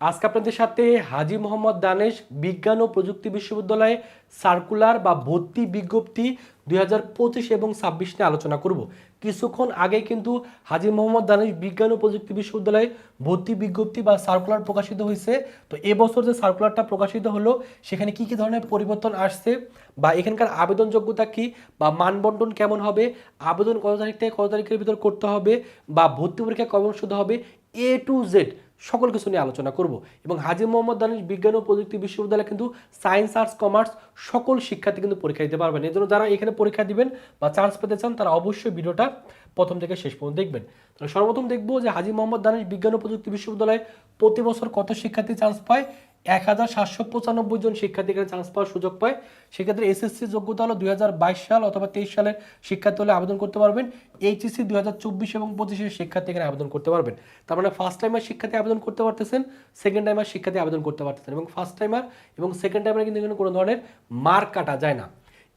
আজকে আপনাদের সাথে হাজি মোহাম্মদ দানেশ বিজ্ঞান ও প্রযুক্তি বিশ্ববিদ্যালয়ে সার্কুলার বা ভর্তি বিজ্ঞপ্তি দুই হাজার পঁচিশ এবং ছাব্বিশ নিয়ে আলোচনা করব। কিছুক্ষণ আগে কিন্তু হাজি মোহাম্মদ দানেশ বিজ্ঞান ও প্রযুক্তি বিশ্ববিদ্যালয়ে ভর্তি বিজ্ঞপ্তি বা সার্কুলার প্রকাশিত হয়েছে। তো এবছর যে সার্কুলারটা প্রকাশিত হলো, সেখানে কি কি ধরনের পরিবর্তন আসছে বা এখানকার আবেদন যোগ্যতা কি বা মানবন্টন কেমন হবে, আবেদন কত তারিখ থেকে কত তারিখের ভিতর করতে হবে বা ভর্তি পরীক্ষা কবে অনুষ্ঠিত হবে এ টু জেড সকল কিছু নিয়ে আলোচনা করব। এবং হাজি মোহাম্মদ দানিশ বিজ্ঞান ও প্রযুক্তি বিশ্ববিদ্যালয় কিন্তু সায়েন্স, আর্টস, কমার্স সকল শিক্ষার্থী কিন্তু পরীক্ষা দিতে পারবেন। এই জন্য যারা এখানে পরীক্ষা দিবেন বা চান্স পেতে চান, তারা অবশ্যই ভিডিওটা প্রথম থেকে শেষ পর্যন্ত দেখবেন। তাহলে সর্বপ্রথম দেখব যে হাজি মোহাম্মদ দানিশ বিজ্ঞান ও প্রযুক্তি বিশ্ববিদ্যালয়ে প্রতি বছর কত শিক্ষার্থী চান্স পায় এক হাজার সাতশো পঁচানব্বই জন শিক্ষার্থীকে চান্স পাওয়ার সুযোগ পায়। সেক্ষেত্রে এসএসসি যোগ্যতা হলো দুই হাজার বাইশ সাল অথবা তেইশ সালের শিক্ষার্থী হলে আবেদন করতে পারবেন। এইচএসসি দুই হাজার চব্বিশ এবং পঁচিশের শিক্ষার্থী এখানে আবেদন করতে পারবেন। তার মানে ফার্স্ট টাইমার শিক্ষার্থী আবেদন করতে পারতেছেন সেকেন্ড টাইমার শিক্ষার্থী আবেদন করতে পারতেছেন এবং ফার্স্ট টাইমার এবং সেকেন্ড টাইমার কিন্তু কোনো ধরনের মার্ক কাটা যায় না।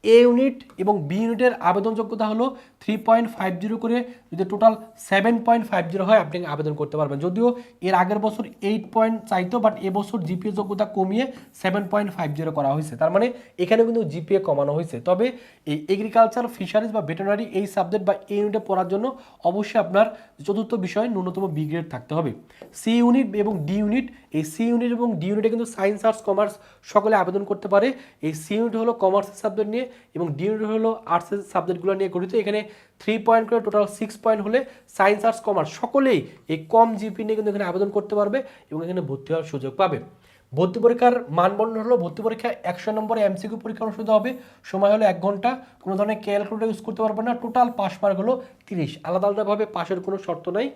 এ ইউনিট এবং বি ইউনিটের আবেদন যোগ্যতা হলো থ্রি পয়েন্ট ফাইভ জিরো করে যদি total seven point five zero হয়, আপনি আবেদন করতে পারবেন। যদিও এর আগের বছর এইট পয়েন্ট চাইতো বাট এবছর জিপিএ যোগ্যতা কমিয়ে সেভেন পয়েন্ট ফাইভ জিরো করা হয়েছে। তার মানে এখানে কিন্তু জিপিএ কমানো হয়েছে। তবে এই এগ্রিকালচার ফিশারিজ বা ভেটেনারি এই সাবজেক্ট বা এই ইউনিটে পড়ার জন্য অবশ্যই আপনার চতুর্থ বিষয়ে ন্যূনতম বি গ্রেড থাকতে হবে। সি ইউনিট এবং ডি ইউনিট এই সি ইউনিট এবং ডি ইউনিটে কিন্তু সায়েন্স, আর্টস, কমার্স সকলে আবেদন করতে পারে। এই সি ইউনিট হলো কমার্সের সাবজেক্ট নিয়ে এবং ডি ইউনিট হলো আর্টসের সাবজেক্টগুলো নিয়ে গঠিত। এখানে থ্রি পয়েন্ট করে টোটাল সিক্স পয়েন্ট হলে সায়েন্স, আর্টস, কমার্স সকলেই এই কম জিপি নিয়ে কিন্তু এখানে আবেদন করতে পারবে এবং এখানে ভর্তি হওয়ার সুযোগ পাবে। ভর্তি পরীক্ষার মানবন্ধন হলো ভর্তি পরীক্ষা একশো নম্বরে এমসিকিউ পরীক্ষা অনুষ্ঠিত হবে। সময় হলো এক ঘণ্টা। কোনো ধরনের ক্যালকুলেটার ইউজ করতে পারবে না। টোটাল পাস মার্ক হলো তিরিশ। আলাদা আলাদাভাবে পাশের কোনো শর্ত নাই।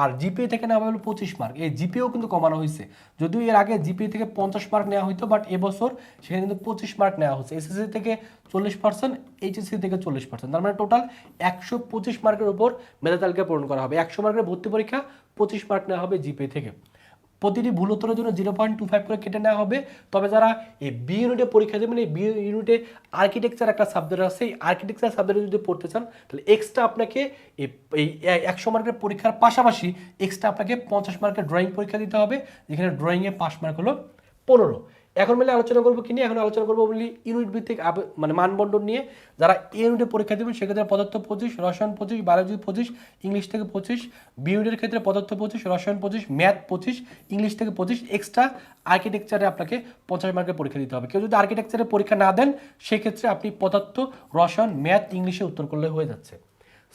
আর জিপিএ থেকে নেওয়া হলো পঁচিশ মার্ক এই জিপিও কিন্তু কমানো হয়েছে। যদিও এর আগে জিপিএ থেকে পঞ্চাশ মার্ক নেওয়া হতো বাট এবছর সেখানে কিন্তু পঁচিশ মার্ক নেওয়া হচ্ছে এসএসসি থেকে চল্লিশ পার্সেন্ট এইচএসসি থেকে চল্লিশ পার্সেন্ট তার মানে টোটাল একশো পঁচিশ মার্কের উপর মেধা তালিকা পূরণ করা হবে। একশো মার্কের ভর্তি পরীক্ষা পঁচিশ মার্ক নেওয়া হবে জিপিএ থেকে। প্রতিটি ভুল উত্তরের জন্য জিরো পয়েন্ট টু ফাইভ করে কেটে নেওয়া হবে। তবে যারা এই বি ইউনিটে পরীক্ষা দেবেন, এই বি ইউনিটে আর্কিটেকচার একটা সাবজেক্ট আছে এই আর্কিটেকচার সাবজেক্টে যদি পড়তে চান, তাহলে এক্সট্রা আপনাকে এই একশো মার্কের পরীক্ষার পাশাপাশি এক্সট্রা আপনাকে পঞ্চাশ মার্কের ড্রয়িং পরীক্ষা দিতে হবে, যেখানে ড্রয়িংয়ে পাস মার্ক হলো পনেরো। এখন মিলে আলোচনা করব কি নিয়ে? এখন আলোচনা করব বলি ইউনিট ভিত্তিক মানে মানবন্টন নিয়ে। যারা এ ইউনিটে পরীক্ষা দেবেন, সেক্ষেত্রে পদার্থ পঁচিশ, রসায়ন পঁচিশ বায়োলজি পঁচিশ ইংলিশ থেকে পঁচিশ বি ইউনিটের ক্ষেত্রে পদার্থ পঁচিশ, রসায়ন পঁচিশ ম্যাথ পঁচিশ ইংলিশ থেকে পঁচিশ এক্সট্রা আর্কিটেকচারে আপনাকে পঞ্চাশ মার্কের পরীক্ষা দিতে হবে। কেউ যদি আর্কিটেকচারে পরীক্ষা না দেন, সেক্ষেত্রে আপনি পদার্থ, রসায়ন ম্যাথ ইংলিশে উত্তর করলে হয়ে যাচ্ছে।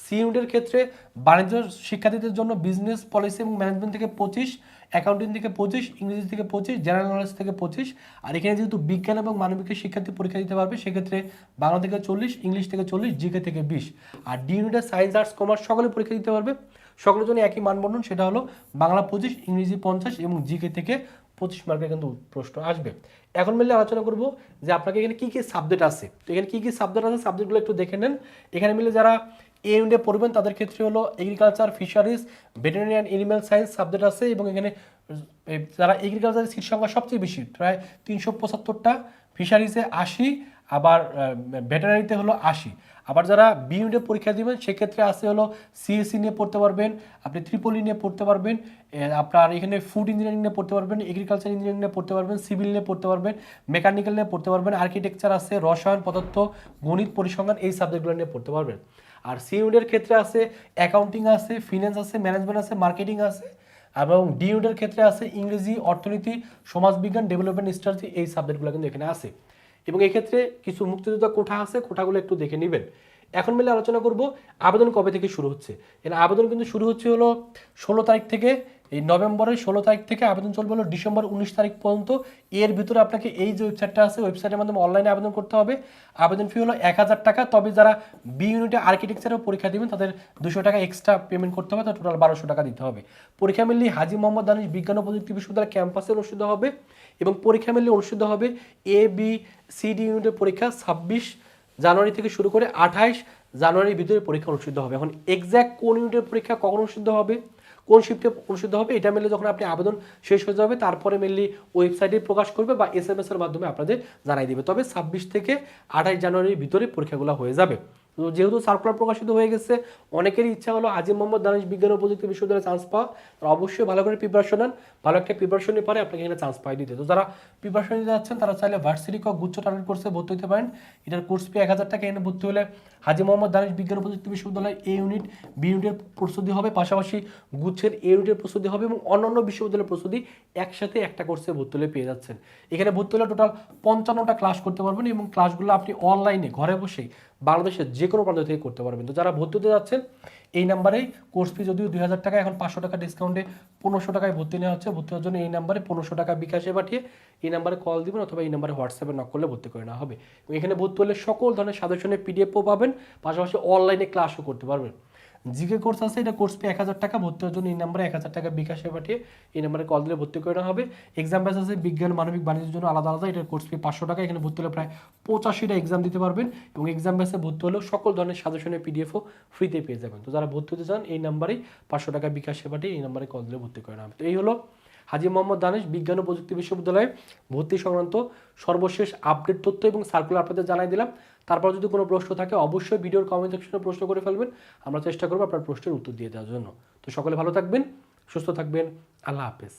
সি ইউনিটের ক্ষেত্রে বাণিজ্য শিক্ষার্থীদের জন্য বিজনেস পলিসি এবং ম্যানেজমেন্ট থেকে পঁচিশ অ্যাকাউন্টিং থেকে পঁচিশ, ইংরেজি থেকে পঁচিশ জেনারেল নলেজ থেকে পঁচিশ। আর এখানে যেহেতু বিজ্ঞান এবং মানবিকের শিক্ষার্থী পরীক্ষা দিতে পারবে, সেক্ষেত্রে বাংলা থেকে চল্লিশ, ইংলিশ থেকে চল্লিশ, জিকে থেকে বিশ। আর ডি ইউনিটের সায়েন্স আর্টস কমার্স সকলে পরীক্ষা দিতে পারবে। সকলের জন্য একই মানবন্ধন, সেটা হলো বাংলা পঁচিশ, ইংরেজি পঞ্চাশ এবং জিকে থেকে পঁচিশ মার্কের কিন্তু প্রশ্ন আসবে। এখন মিলে আলোচনা করব যে আপনাকে এখানে কী কী সাবজেক্ট আছে। তো এখানে কী কী সাবজেক্ট আছে সাবজেক্টগুলো একটু দেখে নেন। এখানে মিলে যারা এ ইউনিটে পড়বেন, তাদের ক্ষেত্রে হলো agriculture fisheries veterinary and animal science subject আছে এবং এখানে যারা এগ্রিকালচারের সিট সংখ্যা সবচেয়ে বেশি, প্রায় তিনশো পঁচাত্তরটা ফিশারিজে আশি, আবার ভেটেরিনারিতে হলো আশি। আবার যারা বি ইউনিটে পরীক্ষা দিবেন, সেক্ষেত্রে আছে হলো সিএসসি নিয়ে পড়তে পারবেন, আপনি ত্রিপলি নিয়ে পড়তে পারবেন আপনার এখানে ফুড ইঞ্জিনিয়ারিং নিয়ে পড়তে পারবেন এগ্রিকালচার ইঞ্জিনিয়ারিং নিয়ে পড়তে পারবেন সিভিল নিয়ে পড়তে পারবেন মেকানিক্যাল নিয়ে পড়তে পারবেন আর্কিটেকচার আছে, রসায়ন, পদার্থ, গণিত, পরিসংখ্যান এই সাবজেক্টগুলো নিয়ে পড়তে পারবেন। আর সি ইউনিটের ক্ষেত্রে আছে অ্যাকাউন্টিং আছে ফিন্যান্স আছে ম্যানেজমেন্ট আছে মার্কেটিং আছে, এবং ডি ইউনিটের ক্ষেত্রে আছে ইংরেজি, অর্থনীতি, সমাজবিজ্ঞান ডেভেলপমেন্ট স্ট্র্যাটেজি এই সাবজেক্টগুলো কিন্তু এখানে আছে। এবং এক্ষেত্রে কিছু মুক্তিযোদ্ধা কোঠা আছে, কোঠাগুলো একটু দেখে নেবেন। এখন মিলে আলোচনা করব আবেদন কবে থেকে শুরু হচ্ছে। এর আবেদন কিন্তু শুরু হচ্ছে হলো ষোলো তারিখ থেকে। এই নভেম্বরের ষোলো তারিখ থেকে আবেদন চলবে হলো ডিসেম্বর উনিশ তারিখ পর্যন্ত। এর ভিতরে আপনাকে এই যে ওয়েবসাইটটা আছে ওয়েবসাইটের মাধ্যমে অনলাইনে আবেদন করতে হবে। আবেদন ফি হলো এক হাজার টাকা। তবে যারা বি ইউনিটে আর্কিটেকচারের পরীক্ষা দিবেন, তাদের দুশো টাকা এক্সট্রা পেমেন্ট করতে হবে। তো টোটাল বারোশো টাকা দিতে হবে। পরীক্ষা মিললি হাজি মোহাম্মদ দানিশ বিজ্ঞান ও প্রযুক্তি বিশ্ববিদ্যালয় ক্যাম্পাসে অনুষ্ঠিত হবে এবং পরীক্ষা মিললে অনুষ্ঠিত হবে এ বি সি ডি ইউনিটের পরীক্ষা ছাব্বিশ জানুয়ারি থেকে শুরু করে আঠাইশ জানুয়ারির ভিতরে পরীক্ষা অনুষ্ঠিত হবে। এখন এক্স্যাক্ট কোন ইউনিটের পরীক্ষা কখন অনুষ্ঠিত হবে, কোন শিফটে অনুষ্ঠিত হবে, এটা মেলে যখন আপনি আবেদন শেষ হয়ে যাবে, তারপরে মেনলি ওয়েবসাইটে প্রকাশ করবে বা এস এম এর মাধ্যমে আপনাদের জানাই দেবে। তবে ছাব্বিশ থেকে আঠাশ জানুয়ারির ভিতরে পরীক্ষাগুলো হয়ে যাবে। যেহেতু সার্কুলার প্রকাশিত হয়ে গেছে, অনেকেরই ইচ্ছা হলো আজিম মোহাম্মদ দানিশ বিজ্ঞান ও প্রযুক্তি বিশ্ববিদ্যালয়ে চান্স পাওয়া। তারা অবশ্যই ভালো করে প্রিপারেশন নেন। ভালো একটা প্রিপারেশনের পরে, আপনাকে এখানে চান্স পাই দিতে তো যারা প্রিপারেশন নিতে যাচ্ছেন, তারা চাইলে ভার্সিটি কক গুচ্ছ টার্গেট কোর্সে ভর্তি হতে পারেন। এটার কোর্স ফি এক হাজার টাকা। এখানে ভর্তি হলে হাজি মোহাম্মদ দানিশ বিজ্ঞান ও প্রযুক্তি বিশ্ববিদ্যালয় এ ইউনিট বি ইউনিটের প্রস্তুতি হবে। পাশাপাশি গুচ্ছের এ ইউনিটের প্রস্তুতি হবে এবং অন্যান্য বিশ্ববিদ্যালয়ের প্রস্তুতি একসাথে একটা কোর্সে ভর্তি হলে পেয়ে যাচ্ছেন। এখানে ভর্তি হলে টোটাল পঞ্চান্নটা ক্লাস করতে পারবেন এবং ক্লাসগুলো আপনি অনলাইনে ঘরে বসেই বাংলাদেশের যে কোনো প্রান্ত থেকে করতে পারবেন। তো যারা ভর্তি হতে যাচ্ছেন, এই নাম্বারেই কোর্স ফি যদিও দুই হাজার টাকা, এখন পাঁচশো টাকা ডিসকাউন্টে পনেরোশো টাকায় ভর্তি নেওয়া হচ্ছে, ভর্তি হওয়ার জন্য এই নাম্বারে পনেরোশো টাকা বিকাশে পাঠিয়ে এই নাম্বারে কল দিবেন অথবা এই নাম্বারে হোয়াটসঅ্যাপে নক করলে ভর্তি করে নেওয়া হবে। এখানে ভর্তি হলে সকল ধরনের সাজেশনের পিডিএফও পাবেন, পাশাপাশি অনলাইনে ক্লাসও করতে পারবেন। জিকে কোর্স আছে, এটা কোর্স ফি এক হাজার টাকা, ভর্তি হওয়ার জন্য এই নাম্বারে এক হাজার টাকা বিকাশে পাঠিয়ে এই নাম্বারে কল দিলে ভর্তি করে হবে। এক্সাম ব্যাচ আছে, বিজ্ঞান, মানবিক, বাণিজ্যের জন্য আলাদা আলাদা, এটার কোর্স ফি পাঁচশো টাকা, এখানে ভর্তি হলে প্রায় পঁচাশিটা এক্সাম দিতে পারবেন এবং এক্সাম ব্যাচে ভর্তি হলেও সকল ধরনের সাজেশনের পিডিএফও ফ্রিতে পেয়ে যাবেন। তো যারা ভর্তি হতে চান, এই নাম্বারে পাঁচশো টাকা বিকাশে পাঠিয়ে এই নাম্বারে কল দিলে ভর্তি করে হবে। তো এই হলো হাজি মোহাম্মদ দানেশ, বিজ্ঞান ও প্রযুক্তি বিশ্ববিদ্যালয়ে ভর্তি সংক্রান্ত সর্বশেষ আপডেট তথ্য এবং সার্কুলার আপনাদের জানাই দিলাম। তারপর যদি কোনো প্রশ্ন থাকে, অবশ্যই ভিডিওর কমেন্ট সেকশনে প্রশ্ন করে ফেলবেন। আমরা চেষ্টা করব আপনার প্রশ্নের উত্তর দিয়ে দেওয়ার জন্য। তো সকলে ভালো থাকবেন, সুস্থ থাকবেন। আল্লাহ হাফেজ।